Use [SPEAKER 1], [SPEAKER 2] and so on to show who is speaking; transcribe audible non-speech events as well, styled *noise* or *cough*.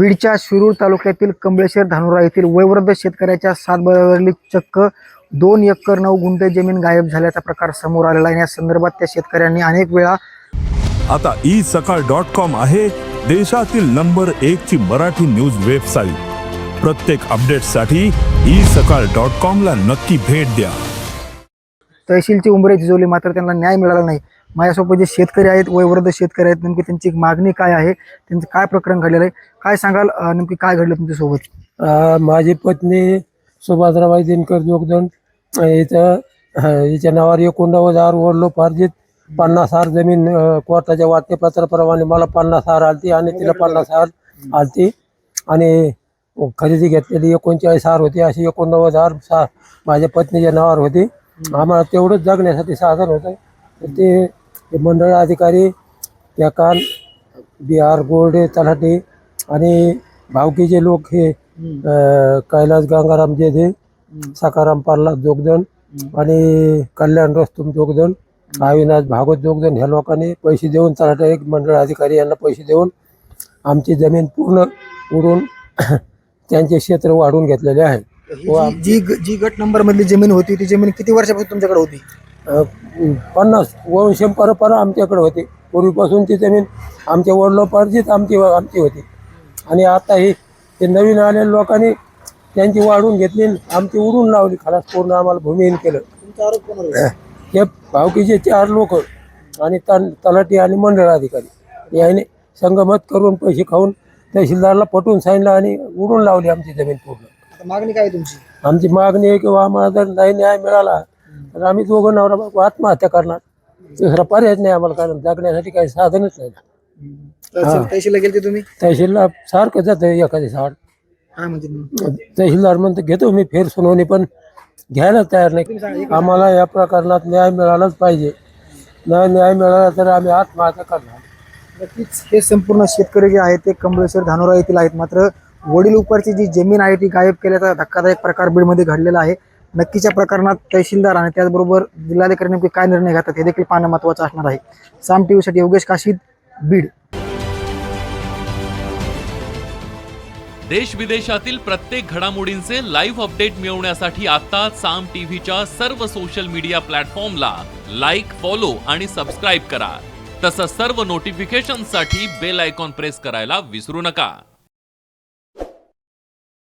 [SPEAKER 1] बीडच्या शिरूर तालुक्यातील कमळेश्वर धानोरा येथील वयोवृद्ध शेतकऱ्याच्या सातबारावरली चक्क दोन एकर नऊ गुंठे जमीन गायब झाल्याचा प्रकार समोर आलेला आहे. या संदर्भात त्या शेतकऱ्यांनी अनेक वेळा
[SPEAKER 2] आता ई सकाळ डॉट कॉम आहे देशातील नंबर एक ची मराठी न्यूज वेबसाईट. प्रत्येक अपडेटसाठी ई सकाळ डॉट कॉम ला नक्की भेट द्या.
[SPEAKER 1] तहसीलची उंबरे झिजवली मात्र त्यांना न्याय मिळाला नाही. माझ्यासोबत जे शेतकरी आहेत वयवृद्ध शेतकरी आहेत नेमकी त्यांची मागणी काय आहे? त्यांचं काय प्रकरण घडलेलं आहे? काय सांगाल? नेमकी काय घडलं तुमच्यासोबत?
[SPEAKER 3] माझी पत्नी सुभाद्राबाई दिनकर जोगदंड याच्या इथं हिच्या नावावर एकोणनव्वद हजार ओढलो फारजीत पन्नास हार जमीन कोर्टाच्या वाटणीपत्राप्रमाणे मला पन्नास हार आलती आणि तिला पन्नास हार आलती. आणि खरेदी घेतलेली एकोणचाळीस हार होती अशी एकोणनव्वद हार सा माझ्या पत्नीच्या नावावर होती. आम्हाला तेवढंच जगण्यासाठी साधन होतं ते ते मंडळ अधिकारी त्या काल बिहार गोल्डे तलाठी आणि भावकीचे लोक हे कैलास गंगाराम जेधे सकाराम पार्ला जोगदन आणि कल्याण रस्तुम जोगदन अविनाश भागवत जोगदन ह्या लोकांनी पैसे देऊन तलाठी एक मंडळ अधिकारी यांना पैसे देऊन आमची जमीन पूर्ण उडून *clears throat* त्यांचे क्षेत्र वाढवून घेतलेले आहे.
[SPEAKER 1] ही जी जी गट नंबर मधली जमीन होती ती जमीन किती वर्षापासून तुमच्याकडे होती?
[SPEAKER 3] पन्नास वंश परंपरा आमच्याकडे होती. पूर्वीपासून ती जमीन आमच्या वडिलोपार्जित आमची आमची होती. आणि आता ही ते नवीन आलेल्या लोकांनी त्यांची वाढवून घेतली आमची उडून लावली. खलास पूर्ण आम्हाला भूमिहीन केलं. *clears throat* हे भावकीचे चार लोक आणि तन तलाठी आणि मंडळ अधिकारी. याने संगमत करून पैसे खाऊन तहसीलदारला पटवून सांगितलं आणि उडून लावली आमची जमीन पूर्ण.
[SPEAKER 1] मागणी काय तुमची?
[SPEAKER 3] आमची मागणी आहे किंवा आम्हाला जर नाही न्याय मिळाला तर आम्ही दोघं नवरा बायको आत्महत्या करणार. दुसरा पर्यायच नाही आम्हाला कारण जगण्यासाठी काही साधनच नाही.
[SPEAKER 1] तहसील- तहसीलला गेलते तुम्ही?
[SPEAKER 3] तहसीलला सारखं जातं एखादी साड
[SPEAKER 1] काय म्हणते मग?
[SPEAKER 3] तहसीलदार म्हणतो घेतो मी फेर सुनावणी पण घ्यायला तयार नाही. आम्हाला या प्रकरणात न्याय मिळालाच पाहिजे. नाही न्याय मिळाला तर आम्ही आत्महत्या करणार.
[SPEAKER 1] नक्कीच हे संपूर्ण शेतकरी जे आहेत ते कमळेश्वर धानोरा येथील आहेत. मात्र वडील उपरची जी जमीन आहे ती गायब केल्याचा धक्कादायक प्रकार बीडमध्ये घडलेला आहे. नक्कीच्या प्रकरणात तहसीलदार आणि त्याचबरोबर जिल्हाधिकारी नेमके काय निर्णय घेतात हे देखील पाहणं महत्त्वाचं असणार आहे. साम टी व्हीसाठी योगेश काशीद बीड.
[SPEAKER 4] देश विदेशातील प्रत्येक घडामोडींचे लाईव्ह अपडेट मिळवण्यासाठी आता साम टीव्हीच्या सर्व सोशल मीडिया प्लॅटफॉर्मला लाईक फॉलो आणि सबस्क्राईब करा. तसंच सर्व नोटिफिकेशनसाठी बेल आयकॉन प्रेस करायला विसरू नका.